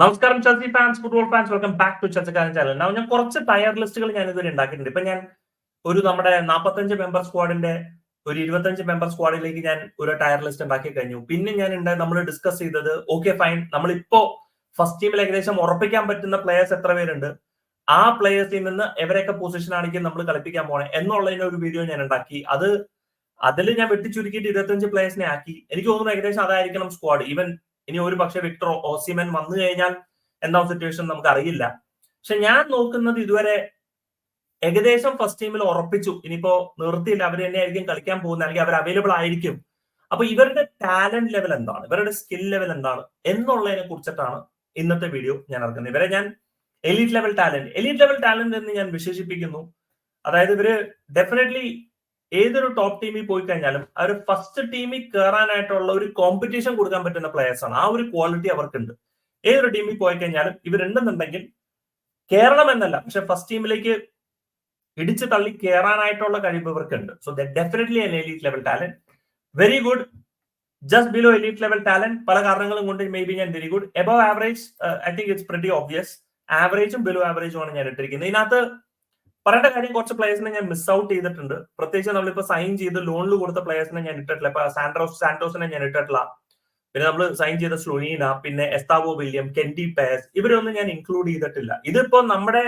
നമസ്കാരം Chelsea fans football fans. Welcome back to ചർച്ചക്കാരൻ channel. Now ഞാൻ കുറച്ച് ടയർ ലിസ്റ്റുകൾ ഞാൻ ഇതുവരെ ഉണ്ടാക്കിയിട്ടുണ്ട്. ഇപ്പൊ ഞാൻ ഒരു നമ്മുടെ നാൽപ്പത്തഞ്ച് മെമ്പർ സ്ക്വാഡിന്റെ ഒരു ഇരുപത്തഞ്ച് മെമ്പർ സ്ക്വാഡിലേക്ക് ഞാൻ ഒരു ടയർ ലിസ്റ്റ് ഉണ്ടാക്കി കഴിഞ്ഞു. പിന്നെ ഞാൻ ഉണ്ട് നമ്മൾ ഡിസ്കസ് ചെയ്തത് ഓക്കെ ഫൈൻ നമ്മളിപ്പോ ഫസ്റ്റ് ടീമിൽ ഏകദേശം ഉറപ്പിക്കാൻ പറ്റുന്ന പ്ലേയേഴ്സ് എത്ര പേരുണ്ട്? ആ പ്ലേയേഴ്സിൽ നിന്ന് എവരെയൊക്കെ പൊസിഷൻ ആണെങ്കിൽ നമ്മൾ കളിപ്പിക്കാൻ പോണേ എന്നുള്ളതിന്റെ ഒരു വീഡിയോ ഞാൻ ഉണ്ടാക്കി. അത് അതിൽ ഞാൻ വെട്ടിച്ചുരുക്കിയിട്ട് ഇരുപത്തഞ്ച് പ്ലേയേഴ്സിനെ ആക്കി. എനിക്ക് തോന്നുന്നു ഏകദേശം അതായിരിക്കണം സ്ക്വാഡ് ഈവൻ ഇനി ഒരു പക്ഷെ വിക്ടർ ഓസിമൻ വന്നു കഴിഞ്ഞാൽ എന്താ സിറ്റുവേഷൻ നമുക്ക് അറിയില്ല പക്ഷെ ഞാൻ നോക്കുന്നത് ഇതുവരെ ഏകദേശം ഫസ്റ്റ് ടീമിൽ ഉറപ്പിച്ചു. ഇനിയിപ്പോ നിർത്തിയില്ല അവർ തന്നെ ആയിരിക്കും കളിക്കാൻ പോകുന്നത്. അല്ലെങ്കിൽ അവർ അവൈലബിൾ ആയിരിക്കും. അപ്പൊ ഇവരുടെ ടാലന്റ് ലെവൽ എന്താണ്? ഇവരുടെ സ്കിൽ ലെവൽ എന്താണ്? എന്നുള്ളതിനെ കുറിച്ചിട്ടാണ് ഇന്നത്തെ വീഡിയോ ഞാൻ ഇറക്കുന്നത്. ഇവരെ ഞാൻ elite level talent elite level talent എന്ന് ഞാൻ വിശേഷിപ്പിക്കുന്നു. അതായത് ഇവർ ഡെഫിനറ്റ്ലി ഏതൊരു ടോപ്പ് ടീമിൽ പോയി കഴിഞ്ഞാലും അവർ ഫസ്റ്റ് ടീമിൽ കയറാനായിട്ടുള്ള ഒരു കോമ്പറ്റീഷൻ കൊടുക്കാൻ പറ്റുന്ന പ്ലേയേഴ്സ് ആണ്. ആ ഒരു ക്വാളിറ്റി അവർക്കുണ്ട്. ഏതൊരു ടീമിൽ പോയി കഴിഞ്ഞാലും ഇവരുണ്ടെന്നുണ്ടെങ്കിൽ കേരളം എന്നല്ല. പക്ഷെ ഫസ്റ്റ് ടീമിലേക്ക് ഇടിച്ചു തള്ളി കയറാനായിട്ടുള്ള കഴിവ് ഇവർക്കുണ്ട്. So the definitely an elite level talent very good just below elite level talent പല കാരണങ്ങളും കൊണ്ട് മേ ബി ഞാൻ very good above average I think it's pretty obvious ആവറേജും below ആവറേജും ആണ് ഞാൻ ഇട്ടിരിക്കുന്നത്. ഇതിനകത്ത് പറയേണ്ട കാര്യം കുറച്ച് പ്ലേയേഴ്സിനെ ഞാൻ മിസ് ഔട്ട് ചെയ്തിട്ടുണ്ട്. പ്രത്യേകിച്ച് നമ്മളിപ്പോ സൈൻ ചെയ്ത് ലോണിൽ കൊടുത്ത പ്ലേയേഴ്സിനെ ഞാൻ ഇട്ടിട്ടില്ല. ഇപ്പൊ സാൻഡ്രോസ് സാന്റോസിനെ ഞാൻ ഇട്ടിട്ടില്ല. പിന്നെ നമ്മൾ സൈൻ ചെയ്ത സ്ലുനീന പിന്നെ എസ്താവോ വില്യം കെന്റി പേസ് ഇവരൊന്നും ഞാൻ ഇൻക്ലൂഡ് ചെയ്തിട്ടില്ല. ഇതിപ്പോ നമ്മുടെ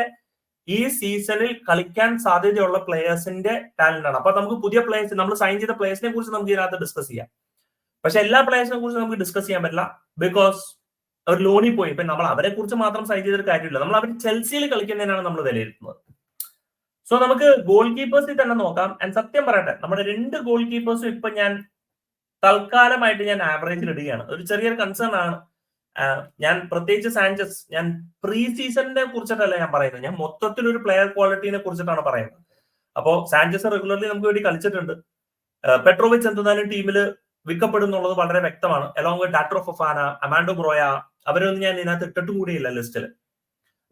ഈ സീസണിൽ കളിക്കാൻ സാധ്യതയുള്ള പ്ലേയേഴ്സിന്റെ ടാലന്റ് ആണ്. അപ്പൊ നമുക്ക് പുതിയ പ്ലേയേഴ്സ് നമ്മൾ സൈൻ ചെയ്ത പ്ലേയേഴ്സിനെ കുറിച്ച് നമുക്ക് ഇതിനകത്ത് ഡിസ്കസ് ചെയ്യാം. പക്ഷെ എല്ലാ പ്ലേയേഴ്സിനെ കുറിച്ച് നമുക്ക് ഡിസ്കസ് ചെയ്യാൻ പറ്റില്ല ബിക്കോസ് അവർ ലോണിൽ പോയി. ഇപ്പൊ നമ്മൾ അവരെ കുറിച്ച് മാത്രം സൈൻ ചെയ്തിട്ട് കാര്യമില്ല. നമ്മൾ അവർ ചെൽസിയിൽ കളിക്കുന്നതിനാണ് നമ്മൾ വിലയിരുത്തുന്നത്. സോ നമുക്ക് ഗോൾ കീപ്പേഴ്സിൽ തന്നെ നോക്കാം. ആൻഡ് സത്യം പറയട്ടെ നമ്മുടെ രണ്ട് ഗോൾ കീപ്പേഴ്സും ഇപ്പൊ ഞാൻ തൽക്കാലമായിട്ട് ഞാൻ ആവറേജിൽ ഇടുകയാണ്. ഒരു ചെറിയൊരു കൺസേൺ ആണ്. ഞാൻ പ്രത്യേകിച്ച് സാഞ്ചസ് ഞാൻ പ്രീ സീസണിനെ കുറിച്ചിട്ടല്ല ഞാൻ പറയുന്നത്. ഞാൻ മൊത്തത്തിൽ ഒരു പ്ലെയർ ക്വാളിറ്റിനെ കുറിച്ചിട്ടാണ് പറയുന്നത്. അപ്പോ സാഞ്ചസ് റെഗുലർലി നമുക്ക് വേണ്ടി കളിച്ചിട്ടുണ്ട്. പെട്രോവിച്ച് എന്തായാലും ടീമിൽ വിൽക്കപ്പെടുന്നുള്ളത് വളരെ വ്യക്തമാണ്. അലോങ് വിത്ത് ഡാറ്റർ ഓഫ് ഫാന അമാൻഡോ ബ്രോയ അവരൊന്നും ഞാൻ ഇതിനകത്ത് ഇട്ടിട്ടും കൂടിയില്ല ലിസ്റ്റിൽ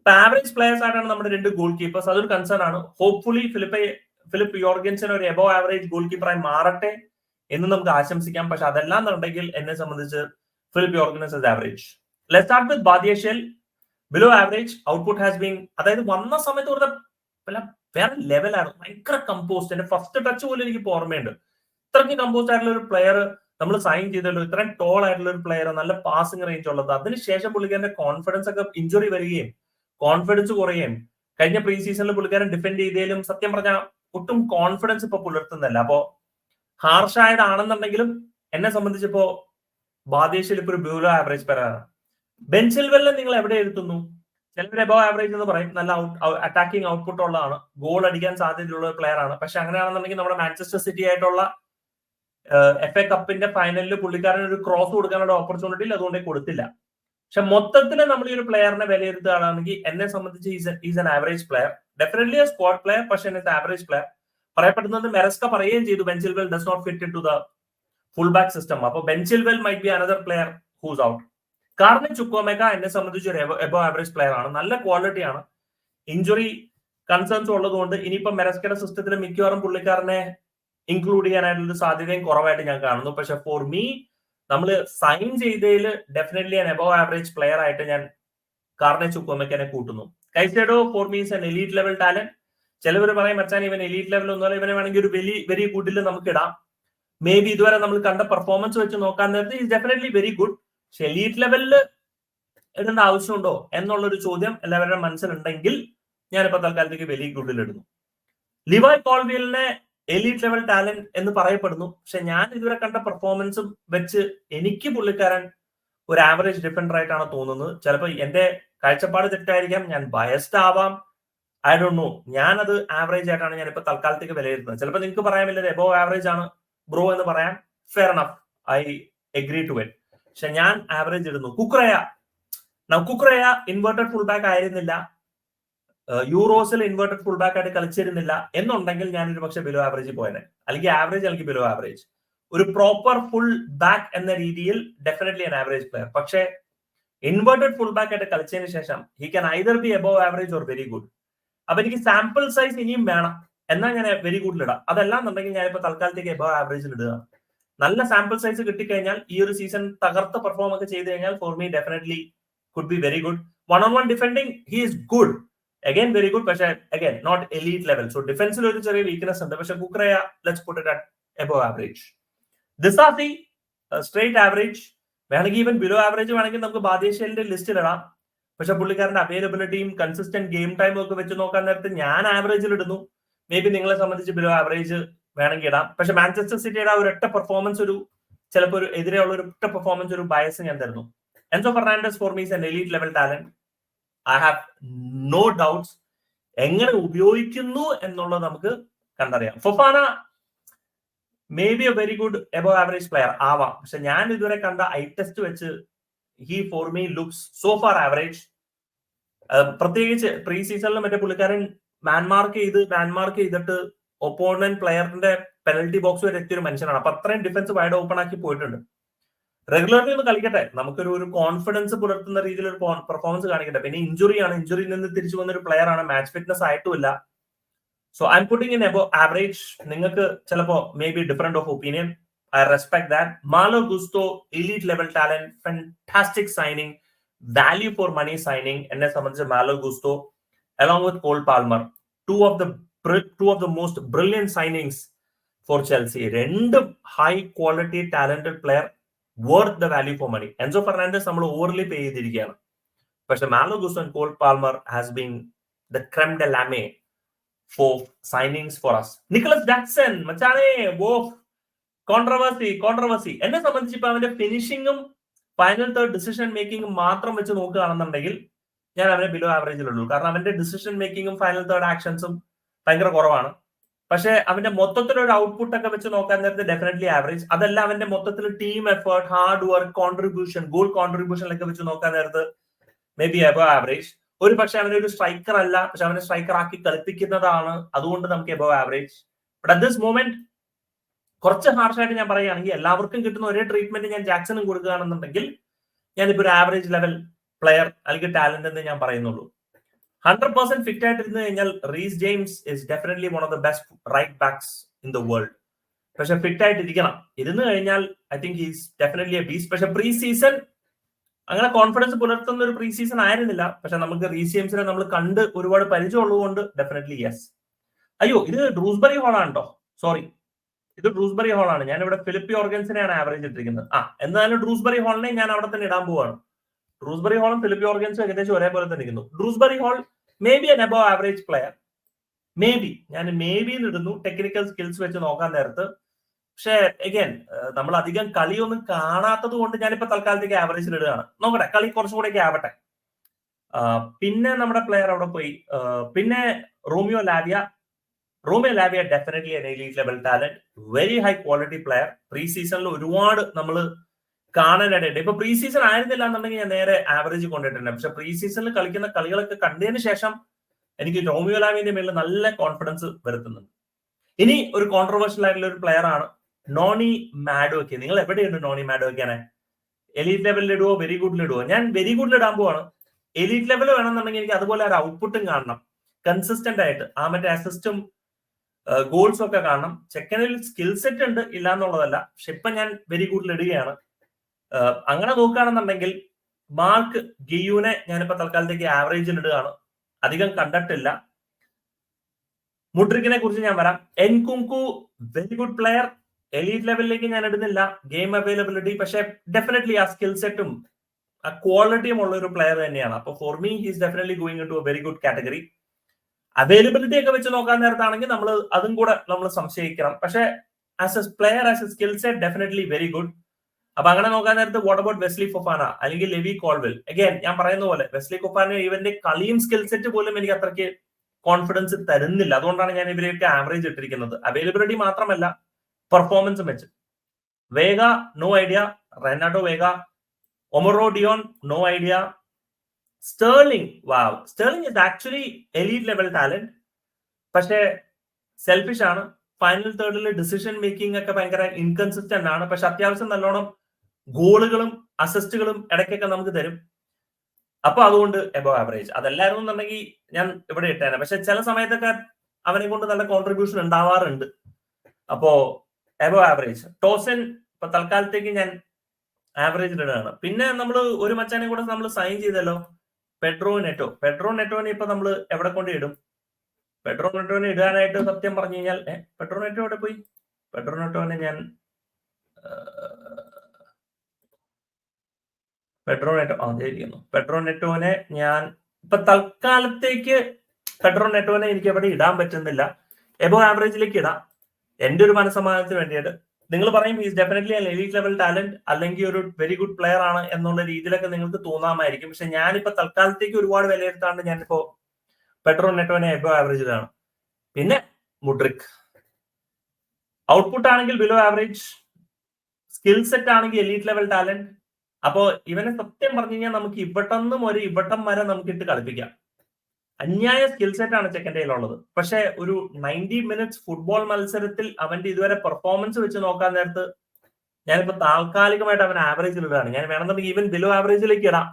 ഇപ്പൊ ആവറേജ് പ്ലേയേഴ്സ് ആയിട്ടാണ് നമ്മുടെ രണ്ട് ഗോൾ കീപ്പേഴ്സ് അതൊരു കൺസേൺ ആണ്. ഹോപ്പ്ഫുള്ളി ഫിലിപ്പ് ഫിലിപ്പ് യോർഗൻസൺ ഒരു എബോ ആവറേജ് ഗോൾ കീപ്പറായി മാറട്ടെ എന്ന് നമുക്ക് ആശംസിക്കാം. പക്ഷെ അതെല്ലാം എന്നുണ്ടെങ്കിൽ എന്നെ സംബന്ധിച്ച് Philip Jorgensen average let start with shell below average output has been അതായത് വന്ന സമയത്ത് ഒരു വേറെ ലെവലാണ് ഭയങ്കര കമ്പോസ്റ്റ് എന്റെ ഫസ്റ്റ് ടച്ച് പോലും എനിക്ക് ഓർമ്മയുണ്ട്. ഇത്രയ്ക്ക് കമ്പോസ്റ്റ് ആയിട്ടുള്ള ഒരു പ്ലെയർ നമ്മൾ സൈൻ ചെയ്തല്ലോ. ഇത്രയും ടോൾ ആയിട്ടുള്ള ഒരു പ്ലെയർ നല്ല പാസിംഗ് റേഞ്ച് ഉള്ളത്. അതിനുശേഷം പുള്ളിക്കാരന്റെ കോൺഫിഡൻസ് ഒക്കെ ഇഞ്ചുറി വരികയും കോൺഫിഡൻസ് കുറയുകയും കഴിഞ്ഞ പ്രീ സീസണിൽ പുള്ളിക്കാരൻ ഡിഫെൻഡ് ചെയ്തേലും സത്യം പറഞ്ഞാൽ ഒട്ടും കോൺഫിഡൻസ് ഇപ്പൊ പുലർത്തുന്നില്ല അപ്പോ ഹാർഷായതാണെന്നുണ്ടെങ്കിലും എന്നെ സംബന്ധിച്ചിപ്പോ ബാദേശിൽ ഇപ്പൊ ഒരു ബ്യൂലോ ആവറേജ് പേരാണ് ബെഞ്ചിൽ വെല്ലം നിങ്ങൾ എവിടെ എഴുത്തുന്നു ചിലവർ എബോ ആവറേജ് എന്ന് പറയും. നല്ല അറ്റാക്കിംഗ് ഔട്ട്പുട്ട് ഉള്ളതാണ്. ഗോൾ അടിക്കാൻ സാധ്യതയുള്ള പ്ലെയർ ആണ്. പക്ഷെ അങ്ങനെയാണെന്നുണ്ടെങ്കിൽ നമ്മുടെ മാഞ്ചസ്റ്റർ സിറ്റി ആയിട്ടുള്ള എഫ് എ കപ്പിന്റെ ഫൈനലിൽ പുള്ളിക്കാരൻ ഒരു ക്രോസ് കൊടുക്കാനുള്ള ഓപ്പർച്യൂണിറ്റി അതുകൊണ്ട് കൊടുത്തില്ല. പക്ഷെ മൊത്തത്തിൽ നമ്മൾ ഈ ഒരു പ്ലെയറിനെ വിലയിരുത്തുകയാണെങ്കിൽ എന്നെ സംബന്ധിച്ച് is an average player definitely a squad player പക്ഷെ എന്നെ ആവറേജ് പ്ലെയർ പറയപ്പെടുന്നത് മെറസ്ക പറയുകയും ചെയ്തു ബെഞ്ചിൽ well does not fit in to the full back system അപ്പൊ ബെഞ്ചിൽ well might be another player who's out കാരണം ചുക്കോമേക്ക എന്നെ സംബന്ധിച്ച് ഒരു എബോ ആവറേജ് പ്ലെയർ ആണ്. നല്ല ക്വാളിറ്റി ആണ്. ഇഞ്ചുറി കൺസേൺസ് ഉള്ളതുകൊണ്ട് ഇനിയിപ്പോ മെറസ്കയുടെ സിസ്റ്റത്തിൽ മിക്കവാറും പുള്ളിക്കാരനെ ഇൻക്ലൂഡ് ചെയ്യാനായിട്ടുള്ള സാധ്യതയും കുറവായിട്ട് ഞാൻ കാണുന്നു. പക്ഷെ ഫോർ മീ നമ്മൾ സൈൻ ചെയ്തതിൽ ഡെഫിനറ്റ്ലി ഞാൻ എബോ ആവറേജ് പ്ലെയർ ആയിട്ട് ഞാൻ കാർണെ ചുക്കോമയ്ക്കനെ കൂട്ടുന്നു. Caicedo for means an elite level talent ചിലവർ പറയും മച്ചാൻ ഇവൻ എലീറ്റ് ലെവൽ ഒന്നും ഇവനെ വേണമെങ്കിൽ ഒരു വെരി വെരി ഗുഡിൽ നമുക്ക് ഇടാം. മേ ബി ഇതുവരെ നമ്മൾ കണ്ട പെർഫോമൻസ് വെച്ച് നോക്കാൻ നേരത്തെ ഇസ് ഡെഫിനറ്റ്ലി വെരി ഗുഡ് പക്ഷെ എലീറ്റ് ലെവലിൽ ഇടേണ്ട ആവശ്യമുണ്ടോ എന്നുള്ളൊരു ചോദ്യം എല്ലാവരുടെ മനസ്സിലുണ്ടെങ്കിൽ ഞാനിപ്പോ തൽക്കാലത്തേക്ക് വെരി ഗുഡിൽ ഇടുന്നു ലിവായ് കോൾവിയലിനെ എലീറ്റ് ലെവൽ ടാലന്റ് എന്ന് പറയപ്പെടുന്നു. പക്ഷെ ഞാൻ ഇതുവരെ കണ്ട പെർഫോമൻസും വെച്ച് എനിക്ക് പുള്ളിക്കാരൻ ഒരു ആവറേജ് ഡിഫൻഡർ ആയിട്ടാണ് തോന്നുന്നത്. ചിലപ്പോൾ എന്റെ കാഴ്ചപ്പാട് തെറ്റായിരിക്കാം ഞാൻ ബയസ്ഡ് ആവാം. ഐ ഡോ നോ ഞാനത് ആവറേജ് ആയിട്ടാണ് ഞാൻ ഇപ്പൊ തൽക്കാലത്തേക്ക് വിലയിരുത്തുന്നത്. ചിലപ്പോൾ നിങ്ങൾക്ക് പറയാൻ വലിയ എബോ ആവറേജ് ആണ്. ബ്രോ എന്ന് പറയാം. Fair enough I agree to wet പക്ഷെ ഞാൻ ആവറേജ് ഇടുന്നു. Cucurella. Cucurella inverted full back ആയിരുന്നില്ല. യൂറോസിൽ ഇൻവേർട്ടഡ് ഫുൾ ബാക്ക് ആയിട്ട് കളിച്ചിരുന്നില്ല എന്നുണ്ടെങ്കിൽ ഞാൻ ഒരു പക്ഷേ ബിലോ ആവറേജ് പോയനെ. അല്ലെങ്കിൽ ആവറേജ് അല്ലെങ്കിൽ ബിലോ ആവറേജ് ഒരു പ്രോപ്പർ ഫുൾ ബാക്ക് എന്ന രീതിയിൽ ഡെഫിനറ്റ്ലി ആൻ ആവറേജ് പ്ലെയർ പക്ഷേ ഇൻവേർട്ടഡ് ഫുൾ ബാക്ക് ആയിട്ട് കളിച്ചതിന് ശേഷം he can either be above average or very good അപ്പൊ എനിക്ക് സാമ്പിൾ സൈസ് ഇനിയും വേണം. എന്നാൽ ഞാൻ വെരി ഗുഡിൽ ഇടാം. അതെല്ലാം എന്നുണ്ടെങ്കിൽ ഞാനിപ്പോ തൽക്കാലത്തേക്ക് എബോവ് ആവറേജിൽ ഇടുക. നല്ല സാമ്പിൾ സൈസ് കിട്ടിക്കഴിഞ്ഞാൽ ഈ ഒരു സീസൺ തകർത്ത പെർഫോം ഒക്കെ ചെയ്ത് കഴിഞ്ഞാൽ for me definitely could be very good one on one defending he is good again very good പക്ഷെ again not elite level so ഡിഫൻസിൽ ഒരു ചെറിയ വീക്ക്നെസ് ഉണ്ട്. പക്ഷെ Cucurella let's put it above average Disasi straight average വേണമെങ്കിൽ even below average വേണമെങ്കിൽ നമുക്ക് ബാദേശലിന്റെ ലിസ്റ്റിൽ ഇടാം. പക്ഷെ പുള്ളിക്കാരന്റെ അവൈലബിലിറ്റിയും കൺസിസ്റ്റന്റ് ഗെയിം ടൈമും ഒക്കെ വെച്ച് നോക്കാൻ നേരത്ത് ഞാൻ ആവറേജിൽ ഇടുന്നു. മേ ബി നിങ്ങളെ സംബന്ധിച്ച് ബിലോ ആവറേജ് വേണമെങ്കിൽ ഇടാം. പക്ഷെ മാഞ്ചസ്റ്റർ സിറ്റിയുടെ ആ ഒരു ഒറ്റ പെർഫോമൻസ് ഒരു ചിലപ്പോൾ ഒരു എതിരെയുള്ള ഒരു ഒറ്റ പെർഫോമൻസ് ഒരു ബയസ് ഞാൻ തരുന്നു. Enzo Fernandez for me's an elite level talent I have no doubts എങ്ങനെ ഉപയോഗിക്കുന്നു എന്നുള്ളത് നമുക്ക് കണ്ടറിയാം. Fofana may be a very good above average player ആവാം. പക്ഷെ ഞാൻ ഇതുവരെ കണ്ട ഐ ടെസ്റ്റ് വെച്ച് he for me looks so far average പ്രത്യേകിച്ച് പ്രീ സീസണിൽ മറ്റേ പുള്ളിക്കാരൻ മാൻമാർക്ക് ചെയ്ത് മാൻമാർക്ക് ചെയ്തിട്ട് ഒപ്പോണന്റ് പ്ലെയറിന്റെ പെനൽറ്റി ബോക്സ് വരെ എത്തിയൊരു മനുഷ്യനാണ്. അപ്പൊ അത്രയും ഡിഫൻസ് വൈഡ് ഓപ്പൺ ആക്കി പോയിട്ടുണ്ട്. റെഗുലർലി ഒന്ന് കളിക്കട്ടെ. നമുക്കൊരു ഒരു കോൺഫിഡൻസ് പുലർത്തുന്ന രീതിയിൽ ഒരു പെർഫോമൻസ് കാണിക്കട്ടെ. പിന്നെ ഇഞ്ചുറി ആണ്. ഇഞ്ചുറിയിൽ നിന്ന് തിരിച്ചു വന്ന ഒരു പ്ലെയർ ആണ്. Match fitness ആയിട്ടുമില്ല. So I'm putting in above average നിങ്ങൾക്ക് ചിലപ്പോ may be different of opinion I respect that Malo Gusto elite level talent fantastic signing value for money signing എന്നെ സംബന്ധിച്ച് Malo Gusto along with Cole Palmer two of the two of the most brilliant signings for Chelsea രണ്ടും high quality talented player worth the value for money Enzo Fernandez നമ്മൾ overly pay ചെയ്തിരിക്കുകയാണ്. പക്ഷെ Malo Gusto and Cole Palmer has been the crème de la crème for signings for us Nicolas Jackson മച്ചാനേ വോ controversy controversy എന്നെ സംബന്ധിച്ച് ഇപ്പൊ അവന്റെ ഫിനിഷിങ്ങും final third decision മേക്കിംഗും മാത്രം വെച്ച് നോക്കുകയാണെന്നുണ്ടെങ്കിൽ ഞാൻ അവനെ ബിലോ ആവറേജിലുള്ളൂ കാരണം അവന്റെ ഡിസിഷൻ മേക്കിങ്ങും ഫൈനൽ തേർഡ് ആക്ഷൻസും ഭയങ്കര കുറവാണ്. പക്ഷെ അവന്റെ മൊത്തത്തിലൊരു ഔട്ട്പുട്ട് ഒക്കെ വെച്ച് നോക്കാൻ നേരത്തെ ഡെഫിനറ്റ്ലി ആവറേജ് അതല്ല അവന്റെ മൊത്തത്തിൽ team effort hard work contribution goal കോൺട്രിബ്യൂഷനിലൊക്കെ വെച്ച് നോക്കാൻ നേരത്ത് മേ ബി എബോ ആവറേജ് ഒരു പക്ഷെ അവനൊരു സ്ട്രൈക്കർ അല്ല പക്ഷെ അവനെ സ്ട്രൈക്കർ ആക്കി കളിപ്പിക്കുന്നതാണ് അതുകൊണ്ട് നമുക്ക് above average but at this moment കുറച്ച് ഹാർഷായിട്ട് ഞാൻ പറയുകയാണെങ്കിൽ എല്ലാവർക്കും കിട്ടുന്ന ഒരേ ട്രീറ്റ്മെന്റ് ഞാൻ ജാക്സണും കൊടുക്കുകയാണെന്നുണ്ടെങ്കിൽ ഞാനിപ്പോ ഒരു ആവറേജ് ലെവൽ പ്ലെയർ അല്ലെങ്കിൽ ടാലന്റ് എന്ന് ഞാൻ പറയുന്നുള്ളൂ. ഹൺഡ്രഡ് പെർസെന്റ് ഫിറ്റ് ആയിട്ടിരുന്നു കഴിഞ്ഞാൽ Reece James is definitely one of the best right backs in the world പക്ഷെ ഫിറ്റ് ആയിട്ടിരിക്കണം ഇരുന്ന് കഴിഞ്ഞാൽ I think he's definitely a beast പക്ഷെ പ്രീ സീസൺ അങ്ങനെ കോൺഫിഡൻസ് പുലർത്തുന്ന ഒരു പ്രീ സീസൺ ആയിരുന്നില്ല. പക്ഷെ നമുക്ക് റീസ് ജെയിംസിനെ നമ്മൾ കണ്ട് ഒരുപാട് പരിചയം ഉള്ളതുകൊണ്ട് ഡെഫിനറ്റ്ലി യെസ് അയ്യോ ഇത് ഡ്രൂസ്ബറി ഹോളാണ് കേട്ടോ സോറി ഇത് ഡ്രൂസ്ബറി ഹോളാണ് ഞാൻ ഇവിടെ ഫിലിപ്പി ഓർഗൻസിനെയാണ് ആവറേജ് ഇട്ടിരിക്കുന്നത്. ആ എന്നാലും ഡ്രൂസ്ബറി ഹോളിനെ ഞാൻ അവിടെ തന്നെ ഇടാൻ പോവാണ്. ഡ്രൂസ്ബറി ഹോളും ഫിലിപ്പ് ഓർഗൻസും ഏകദേശം ഒരേപോലെ തന്നെ ഇരിക്കുന്നു Dewsbury Hall may be an above average player may be ഞാൻ മേ ബിയിൽ ഇടുന്നു. ടെക്നിക്കൽ സ്കിൽസ് വെച്ച് നോക്കാൻ നേരത്ത്. പക്ഷേ അഗൈൻ നമ്മൾ അധികം കളിയൊന്നും കാണാത്തത് കൊണ്ട് ഞാനിപ്പോ തൽക്കാലത്തേക്ക് ആവറേജിൽ ഇടുകയാണ്. നോക്കട്ടെ കളി കുറച്ചും കൂടെ ആവട്ടെ. പിന്നെ നമ്മുടെ പ്ലെയർ അവിടെ പോയി. പിന്നെ Romeo Lavia Romeo Lavia definitely an elite level talent very high quality player pre സീസണിൽ ഒരുപാട് നമ്മൾ കാണാനായിട്ട് ഇപ്പൊ പ്രീ സീസൺ ആയിരുന്നില്ല എന്നുണ്ടെങ്കിൽ ഞാൻ നേരെ ആവറേജ് കൊണ്ടിട്ടുണ്ട് പക്ഷെ പ്രീ സീസണിൽ കളിക്കുന്ന കളികളൊക്കെ കണ്ടതിന് ശേഷം എനിക്ക് റോമിയോ ലാമിന്റെ മേളിൽ നല്ല കോൺഫിഡൻസ് വരുത്തുന്നുണ്ട്. ഇനി ഒരു കോൺട്രവേഴ്ഷ്യൽ ആയിട്ടുള്ള ഒരു പ്ലെയർ ആണ് നോണി മാഡോക്കെ. നിങ്ങൾ എവിടെയുണ്ട് നോണി മാഡോക്കാനെ എലീറ്റ് ലെവലിൽ ഇടുവോ? വെരി ഗുഡിൽ ഇടുവോ? ഞാൻ വെരി ഗുഡിൽ ഇടാൻ പോവാണ്. എലീറ്റ് ലെവൽ വേണമെന്നുണ്ടെങ്കിൽ എനിക്ക് അതുപോലെ ഒരു ഔട്ട്പുട്ടും കാണണം. കൺസിസ്റ്റന്റ് ആയിട്ട്. ആ മറ്റേ അസിസ്റ്റും ഗോൾസും ഒക്കെ കാണണം. ചെക്കനിൽ സ്കിൽ സെറ്റ് ഉണ്ട്. ഇല്ല എന്നുള്ളതല്ല പക്ഷെ ഇപ്പൊ ഞാൻ വെരി ഗുഡിൽ ഇടുകയാണ്. അങ്ങനെ നോക്കുകയാണെന്നുണ്ടെങ്കിൽ മാർക്ക് ഗിയുനെ ഞാനിപ്പോ തൽക്കാലത്തേക്ക് ആവറേജിൽ ഇടുകയാണ്. അധികം കണ്ടിട്ടില്ല. മുഡ്രിക്കിനെ കുറിച്ച് ഞാൻ വരാം. Nkunku very good player elite ലെവലിലേക്ക് ഞാൻ ഇടുന്നില്ല. ഗെയിം അവൈലബിലിറ്റി പക്ഷെ ഡെഫിനറ്റ്ലി ആ സ്കിൽ സെറ്റും ആ ക്വാളിറ്റിയും ഉള്ള ഒരു പ്ലെയർ തന്നെയാണ്. അപ്പൊ for me he's definitely going to a very good category availability ഒക്കെ വെച്ച് നോക്കാൻ നേരത്താണെങ്കിൽ നമ്മൾ അതും കൂടെ നമ്മൾ സംശയിക്കണം. പക്ഷെ as a player as a skill set definitely very good അപ്പൊ അങ്ങനെ നോക്കാൻ നേരത്ത് വാട്ട് അബൌട്ട് വെസ്ലി ഫൊഫാന അല്ലെങ്കിൽ ലെവി കോൾവെൽ അഗൈൻ ഞാൻ പറയുന്ന പോലെ വെസ്ലി ഫൊഫാന ഇവന്റെ കളിയും സ്കിൽ സെറ്റ് പോലും എനിക്ക് അത്രയ്ക്ക് കോൺഫിഡൻസ് തരുന്നില്ല. അതുകൊണ്ടാണ് ഞാൻ ഇവരെയൊക്കെ ആവറേജ് ഇട്ടിരിക്കുന്നത്. അവൈലബിലിറ്റി മാത്രമല്ല പെർഫോമൻസ് വെച്ച് വേഗ no idea Renato Veiga Omaro Dion no idea Sterling wow Sterling is actually elite level talent പക്ഷേ സെൽഫിഷ് ആണ്. ഫൈനൽ തേർഡിൽ ഡിസിഷൻ മേക്കിംഗ് ഒക്കെ ഭയങ്കര ഇൻകൺസിസ്റ്റന്റ് ആണ്. പക്ഷെ അത്യാവശ്യം നല്ലോണം ഗോളുകളും അസിസ്റ്റുകളും ഇടയ്ക്കൊക്കെ നമുക്ക് തരും. അപ്പൊ അതുകൊണ്ട് എബോ ആവറേജ് അതല്ലായിരുന്നു എന്നുണ്ടെങ്കിൽ ഞാൻ ഇവിടെ ഇട്ടേനെ. പക്ഷെ ചില സമയത്തൊക്കെ അവനെ കൊണ്ട് നല്ല കോൺട്രിബ്യൂഷൻ ഉണ്ടാവാറുണ്ട്. അപ്പോ എബോ ആവറേജ് ടോസൻ ഇപ്പൊ തൽക്കാലത്തേക്ക് ഞാൻ ആവറേജ് ഇടാണ് പിന്നെ നമ്മൾ ഒരു മച്ചാനെ കൂടെ നമ്മൾ സൈൻ ചെയ്തല്ലോ. പെട്രോ നെറ്റോ. പെട്രോ നെറ്റോനെ ഇപ്പൊ നമ്മൾ എവിടെ കൊണ്ട് ഇടും? പെട്രോ നെറ്റോനെ ഇടാനായിട്ട് സത്യം പറഞ്ഞു കഴിഞ്ഞാൽ പെട്രോ നെറ്റോ എവിടെ പോയി? പെട്രോ നെറ്റോനെ ഞാൻ പെഡ്രോ നെറ്റോ ആ ഇരിക്കുന്നു. പെഡ്രോ നെറ്റോനെ ഞാൻ ഇപ്പൊ തൽക്കാലത്തേക്ക് പെഡ്രോ നെറ്റോനെ എനിക്ക് എവിടെ ഇടാൻ പറ്റുന്നില്ല. എബോ ആവറേജിലേക്ക് ഇടാം. എന്റെ ഒരു മനസ്സമാധാനത്തിന് വേണ്ടിയിട്ട്. നിങ്ങൾ പറയും is definitely elite level talent അല്ലെങ്കിൽ ഒരു വെരി ഗുഡ് പ്ലെയർ ആണ് എന്നുള്ള രീതിയിലൊക്കെ നിങ്ങൾക്ക് തോന്നാമായിരിക്കും. പക്ഷെ ഞാനിപ്പോ തൽക്കാലത്തേക്ക് ഒരുപാട് വിലയിരുത്താണ്ട് ഞാനിപ്പോ പെട്രോൾ നെറ്റോനെ എബോ ആവറേജിലാണ് പിന്നെ മുഡ്രിക്. ഔട്ട്പുട്ട് ആണെങ്കിൽ ബിലോ ആവറേജ് സ്കിൽ സെറ്റ് ആണെങ്കിൽ എലീറ്റ് ലെവൽ ടാലന്റ് അപ്പോ ഇവനെ സത്യം പറഞ്ഞു കഴിഞ്ഞാൽ നമുക്ക് ഇവട്ടെന്നും ഒരു ഇവട്ടം വരെ നമുക്ക് ഇട്ട് കളിപ്പിക്കാം. അന്യായ സ്കിൽ സെറ്റ് ആണ് ചെക്കന്റെ കയ്യിലുള്ളത്. പക്ഷെ ഒരു നയന്റി മിനിറ്റ്സ് ഫുട്ബോൾ മത്സരത്തിൽ അവന്റെ ഇതുവരെ പെർഫോമൻസ് വെച്ച് നോക്കാൻ നേരത്ത് ഞാനിപ്പോ താൽക്കാലികമായിട്ട് അവൻ ആവറേജിൽ ഇടാണ്. ഞാൻ വേണമെന്നുണ്ടെങ്കിൽ ഈവൻ ബിലോ ആവറേജിലേക്ക് ഇടാം.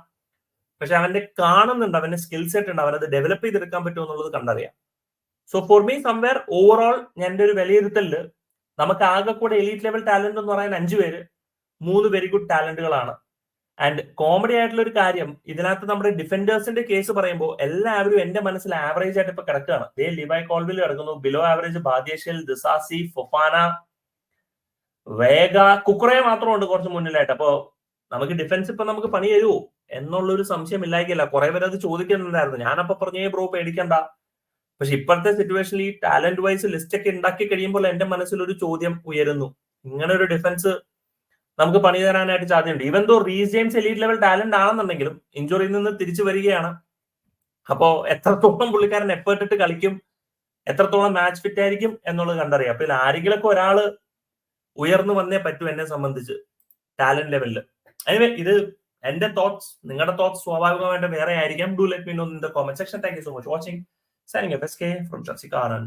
പക്ഷെ അവന്റെ കാണുന്നുണ്ട് അവന്റെ സ്കിൽ സെറ്റ് ഉണ്ട് അവനത് ഡെവലപ്പ് ചെയ്തെടുക്കാൻ പറ്റുമോ എന്നുള്ളത് കണ്ടറിയാം. So for me somewhere overall എന്റെ ഒരു വിലയിരുത്തലിൽ നമുക്ക് ആകെ കൂടെ എലീറ്റ് ലെവൽ ടാലന്റ് എന്ന് പറയാൻ അഞ്ചു പേര് മൂന്ന് വെരി ഗുഡ് ടാലന്റുകളാണ് ആൻഡ് കോമഡി ആയിട്ടുള്ള ഒരു കാര്യം ഇതിനകത്ത് നമ്മുടെ ഡിഫൻഡേഴ്സിന്റെ കേസ് പറയുമ്പോൾ എല്ലാവരും എന്റെ മനസ്സിൽ ആവറേജ് ആയിട്ട് ഇപ്പൊ കിടക്കുകയാണ്. ദേ ലിബായ് കോൾവിൽ കിടക്കുന്നു ബിലോ ആവറേജ് ബാദ്യേഷിൽ ദിസാസി ഫൊഫാന വേഗ മാത്രം ഉണ്ട് കുറച്ച് മുന്നിലായിട്ട്. അപ്പോ നമുക്ക് ഡിഫൻസ് ഇപ്പൊ നമുക്ക് പണി തരുമോ എന്നുള്ളൊരു സംശയം ഇല്ലായിരിക്കില്ല കുറെ പേര് അത് ചോദിക്കുന്നുണ്ടായിരുന്നു. ഞാനപ്പോ പറഞ്ഞേ ബ്രോ പേടിക്കണ്ട. പക്ഷെ ഇപ്പോഴത്തെ സിറ്റുവേഷനിൽ ഈ ടാലന്റ് വൈസ് ലിസ്റ്റ് ഒക്കെ ഉണ്ടാക്കി കഴിയുമ്പോൾ എന്റെ മനസ്സിൽ ഒരു ചോദ്യം ഉയരുന്നു. ഇങ്ങനെ ഒരു ഡിഫൻസ് നമുക്ക് പണി തരാനായിട്ട് സാധ്യതയുണ്ട് ഇവൻ ദോ റീസ് എലീറ്റ് ലെവൽ ടാലന്റ് ആണെന്നുണ്ടെങ്കിലും ഇഞ്ചുറിയിൽ നിന്ന് തിരിച്ചു വരികയാണ്. അപ്പോ എത്രത്തോളം പുള്ളിക്കാരൻ എഫേർട്ട് ഇട്ട് കളിക്കും എത്രത്തോളം മാച്ച് ഫിറ്റ് ആയിരിക്കും എന്നുള്ളത് കണ്ടറിയാം. അപ്പൊ ഇതിൽ ആരെങ്കിലൊക്കെ ഒരാൾ ഉയർന്നു വന്നേ പറ്റൂ എന്നെ സംബന്ധിച്ച് ടാലന്റ് ലെവലിൽ അതിനെ ഇത് എന്റെ തോട്ട്സ് നിങ്ങളുടെ തോട്ട്സ് സ്വാഭാവികമായിട്ട് വേറെ ആയിരിക്കാം do let me know in the comment section thank you so much watching signing F S K from ചർച്ചിക്കാരൻ